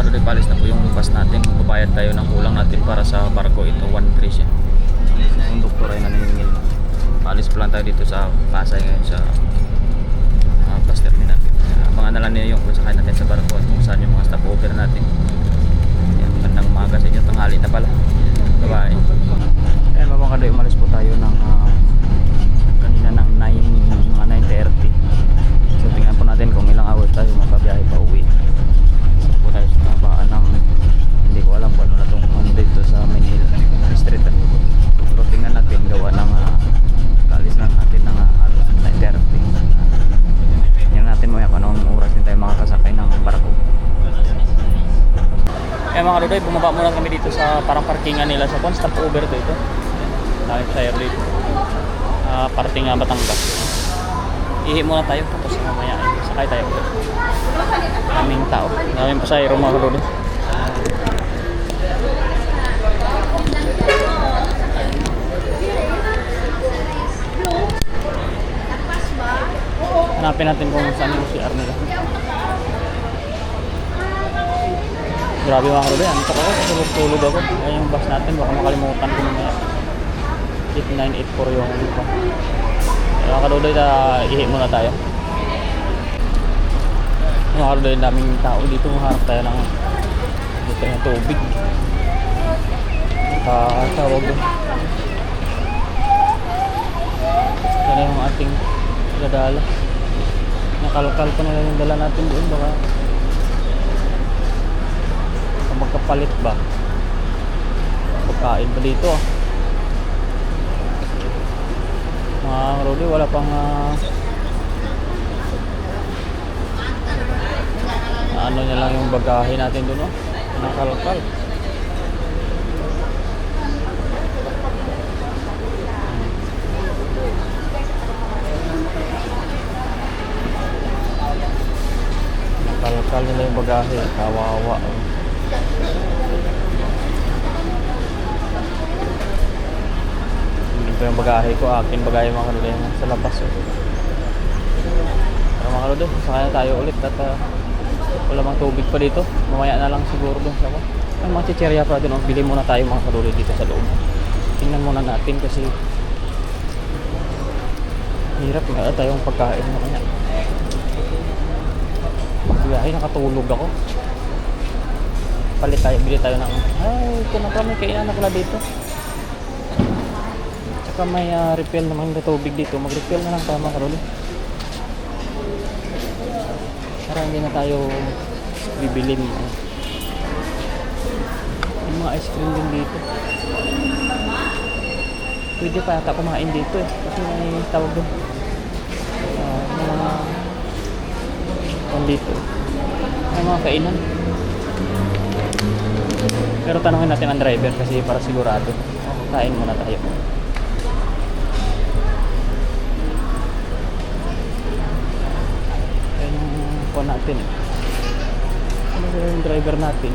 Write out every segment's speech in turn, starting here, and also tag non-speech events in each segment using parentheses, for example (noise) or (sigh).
mga Dudoy, palis na po yung bus natin. Babayad tayo ng kulang natin para sa barko. Ito, 1.3 siya. Yung doktor ay naningil. Palis pa lang tayo dito sa Pasay ngayon sa uh, bus terminal. Uh, mga nalan niyo yung kung sakay natin sa barko at kung saan yung mga stopover natin. Yan, magandang umaga sa inyo. Tanghali na pala. Bye-bye. Ayan mga Kadoy, umalis po tayo ng ah, kanina ng 9, mga 9.30. bumaba muna kami dito sa parang parkingan nila sa Pon, stop over dito. Dahil tayo dito. Ah, parting nga Batangas. Ihi muna tayo tapos mamaya ay sakay tayo ulit. Kaming tao. Maraming pasayro mga Rudoy. Hanapin natin kung saan yung CR nila. Grabe mga karulo yan. Ito ako, tulog-tulog ako. Ayan yung bus natin, baka makalimutan ko mamaya. 8984 yung lupa. Kaya mga karulo, uh, ihi muna tayo. Mga yung daming tao dito. Maharap tayo ng dito yung tubig. Ah, tawag doon. Yan yung ating dadala. Nakalkal ko na lang yung dala natin doon. Baka magkapalit ba? Pagkain ba dito ah. Mga Rudy wala pang ah, ano niya lang yung bagahe natin doon oh. Nakalkal. Nakalkal nila yung bagahe. Kawawa oh. Ito yung bagahe ko, akin bagahe mga kalula yung sa labas. Oh. Pero mga kalula, sakay na tayo ulit at uh, wala mang tubig pa dito. Mamaya na lang siguro doon. Ako. Ay, mga chicherya pa doon. Oh. Bili muna tayo mga kalula dito sa loob. Tingnan muna natin kasi hirap nga tayong pagkain mamaya. Biyahe, nakatulog ako. Palit tayo, bili tayo ng, ay, ito na pa, may kainan pala dito. Tsaka may ah, refill naman na tubig dito. Mag-refill na lang tayo mga karoli. Para hindi na tayo bibili mo. May mga ice cream din dito. Pwede pa yata kumain dito eh. Kasi may tawag doon. Ah, dito. May mga kainan. Pero tanungin natin ang driver kasi para sigurado. Kain muna tayo. Ayan po natin. Ano ba yung driver natin?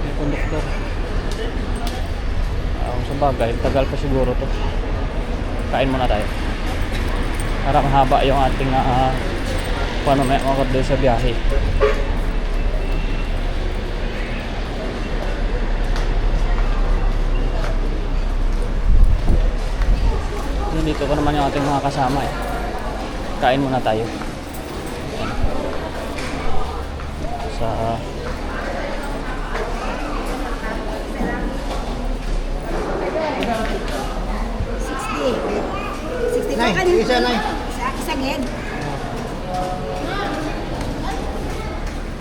Yung konduktor. Ah, sa bagay, tagal pa siguro to. Kain muna tayo. Para mahaba yung ating uh, paano may mga sa biyahe. Nandito ko naman yung ating mga kasama eh. Kain muna tayo. Sa Nay, isa, nay. Sa isang head.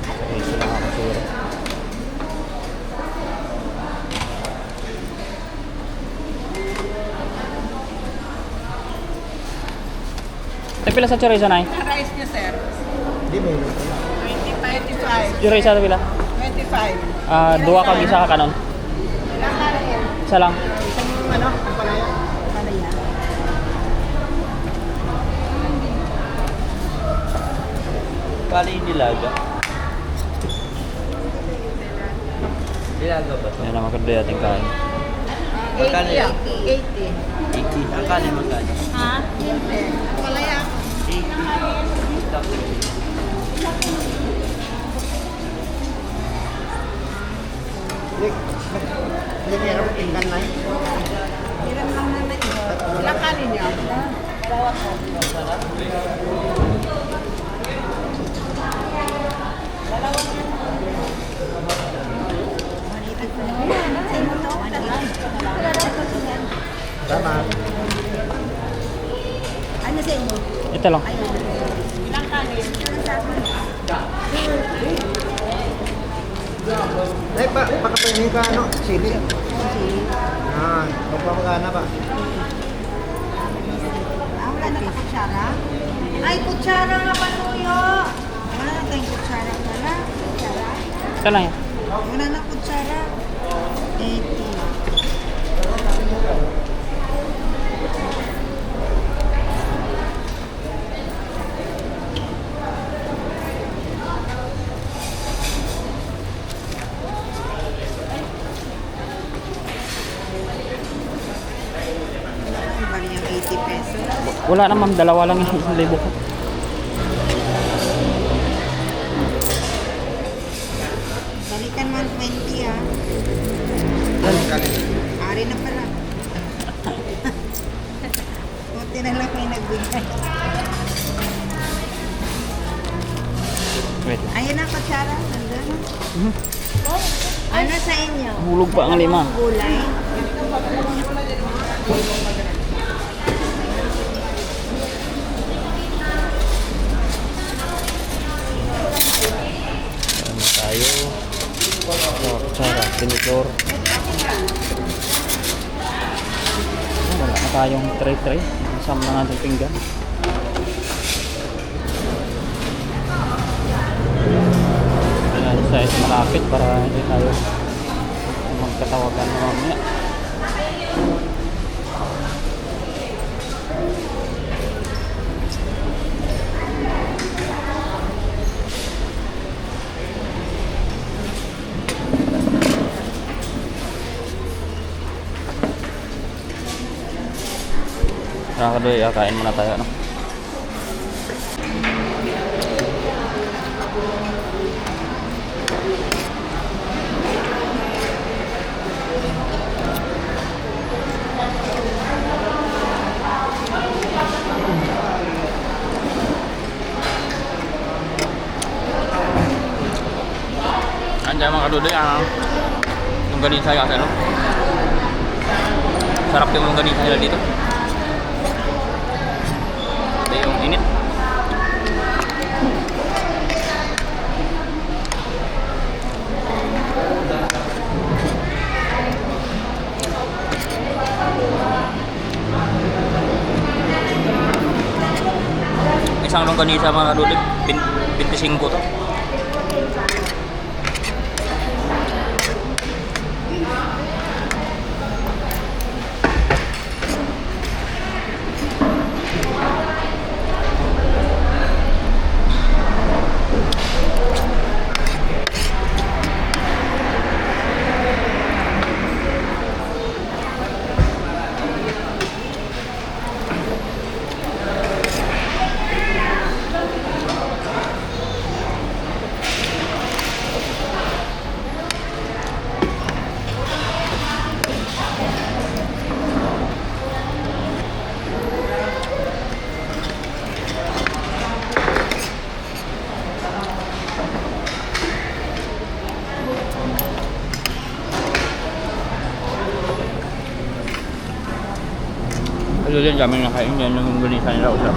Okay, sila nga kasura. Tapila sa chorizo na Rice niya, sir. Di ba yun? 25. Chorizo sa tapila. 25. Ah, dua kag isa ka kanon. Isa lang. Isang ano, palaya. Yan? Kali yung dilaga. Dilaga ba ito? Yan ang maganda ating kain. Magkano 80. yan? 80. 80. Ang kanin magkano? Ha? 20. Palaya. Hindi meron pinggan na yun. Meron lang naman yun. Ilang kanin niya? Dalawa ko. Dalawa ko. Tama. Nay, pa, pakapainin ka ano? Sili. Ah, magpapagana ka. Ah, wala na pa kutsara? Ay, kutsara nga pa, Tuyo! Wala na tayong kutsara pala. Kutsara? Ito lang yan. Wala na kutsara. 80. Ay, bali yung 80 Wala naman, dalawa lang yung isang libo ko. Balikan 120 ah. Ari na pala. (laughs) Buti na lang may nagbigay. Wait. Ayun na, kutsara. Nandun. Mhm. Ano sa inyo? Hulog pa ang lima. Gulay. Ano tayo? Oh, kutsara, tinidor. Oh, wala na tayong tray-tray. Isam na natin pinggan. Ayan, ito malapit para hindi tayo magkatawagan na mamaya. Nakakadoy, ah, kain muna tayo, ano? Andiyan mga kadudoy, ah. Yung ganito sa ano? Sarap yung ganito nila dito. Ito yung init. Isang longganisa mga kadulig, 25 to. Ito din kami nakain yan yung gunisa nila usap.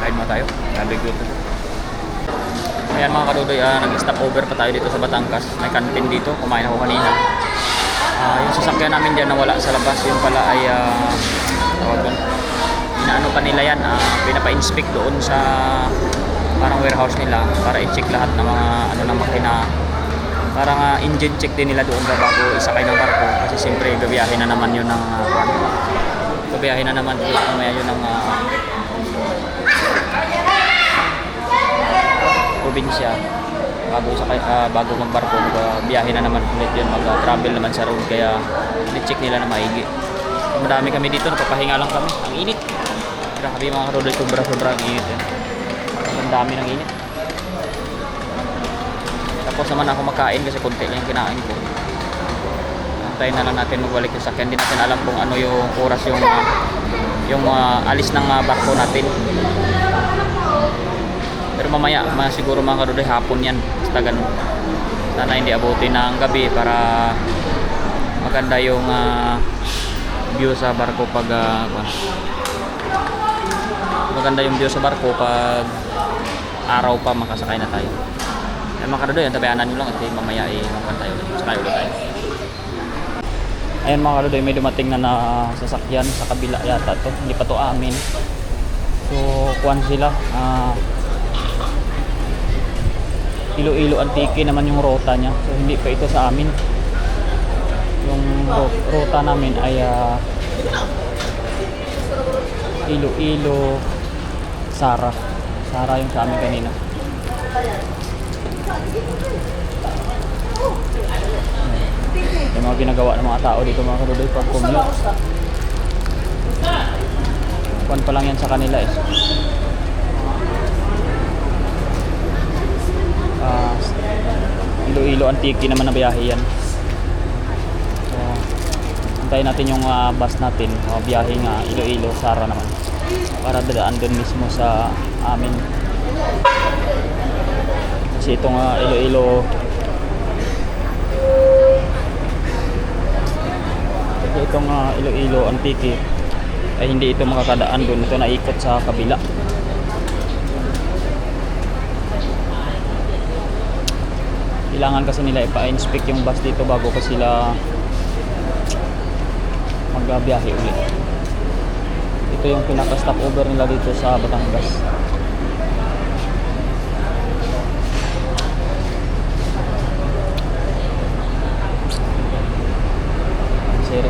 Kain mo tayo. Sabi ko. Ayan mga kadudoy, ah, nag-stop over pa tayo dito sa Batangas. May canteen dito, kumain ako kanina. Ah, yung sasakyan namin dyan nawala sa labas, yun pala ay ah, tawag doon. Inaano pa nila yan, ah, pinapa-inspect doon sa parang warehouse nila para i-check lahat ng mga ano ng makina parang ah, engine check din nila doon ba bago isakay ng barko? Kasi siyempre gabiyahin na naman yun ng uh, gabiyahin na naman yun mamaya yun ng ah, probinsya. Bago sakay ah, bago magbarko biyahe na naman ulit yun. Mag ah, travel naman sa road kaya ni-check nila na maigi. Madami kami dito napapahinga lang kami. Ang init. Grabe mga karodoy sobra sobra ang init yan ang dami ng init tapos naman ako makain kasi konti lang yung kinain ko. Antayin na lang natin magbalik yung sakyan. Hindi natin alam kung ano yung oras yung ah, yung ah, alis ng ah, barko natin. Pero mamaya, mga siguro mga karudoy, hapon yan. Basta ganun. Sana hindi abutin ng gabi para maganda yung ah, view sa barko pag kwan. maganda yung view sa barko pag araw pa makasakay na tayo. Eh mga kadudoy, tabayanan nyo lang at eh, mamaya eh, magpan tayo ulit. Sakay ulit tayo. Ayan mga kadudoy, may dumating na na sasakyan sa kabila yata to. Hindi pa to amin. So, kuwan sila. Ah, Iloilo Antique naman yung rota niya. So, hindi pa ito sa amin. Yung ro- rota namin ay ah, Iloilo Sara. Sara yung sa amin kanina. Yung mga ginagawa ng mga tao dito mga kadudoy pag commute. Kuwan pa lang yan sa kanila eh. Ah, Iloilo Antique naman na biyahe yan. So, antayin natin yung ah, bus natin, uh, biyahe nga Iloilo, Sara naman. Para dadaan dun mismo sa amin. Kasi itong ah, Iloilo Kasi itong ah, Iloilo Antique ay hindi ito makakadaan doon. Ito naikot sa kabila. Kailangan kasi nila ipa-inspect yung bus dito bago pa sila magbiyahe ulit. Ito yung pinaka-stop over nila dito sa Batangas.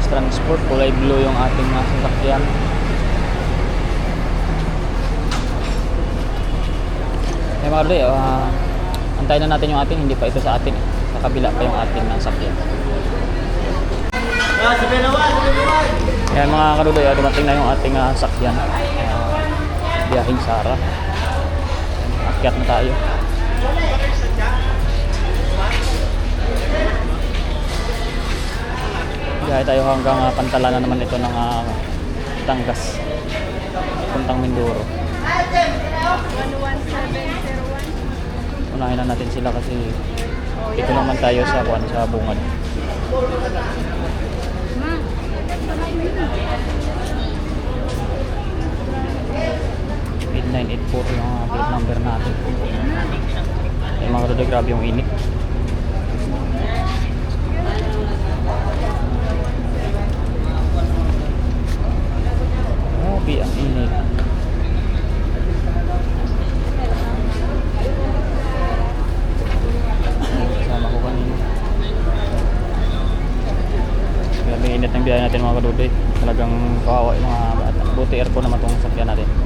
Series Transport, kulay blue yung ating uh, sasakyan. Eh mga Rodoy, ah, antayin na natin yung atin, hindi pa ito sa atin. eh. Sa kabila pa yung atin na sakyan. Ah. Kaya mga karudoy, ah, dumating na yung ating ah, sakyan. Ah, biyahing Sara. Akyat na tayo. Biyahe tayo hanggang uh, Pantalanan naman ito ng ah, Tangas. Puntang Mindoro. Unahin na natin sila kasi dito naman tayo sa buwan sa bungad. Eight nine yung uh, plate number natin. Ay mga kadodoy, grabe yung init. Grabe ang init. Kasama ko kanina. Grabe init ng biyahe natin mga kadodoy. Talagang kawawa yung mga bata. Buti aircon naman itong sakyan natin.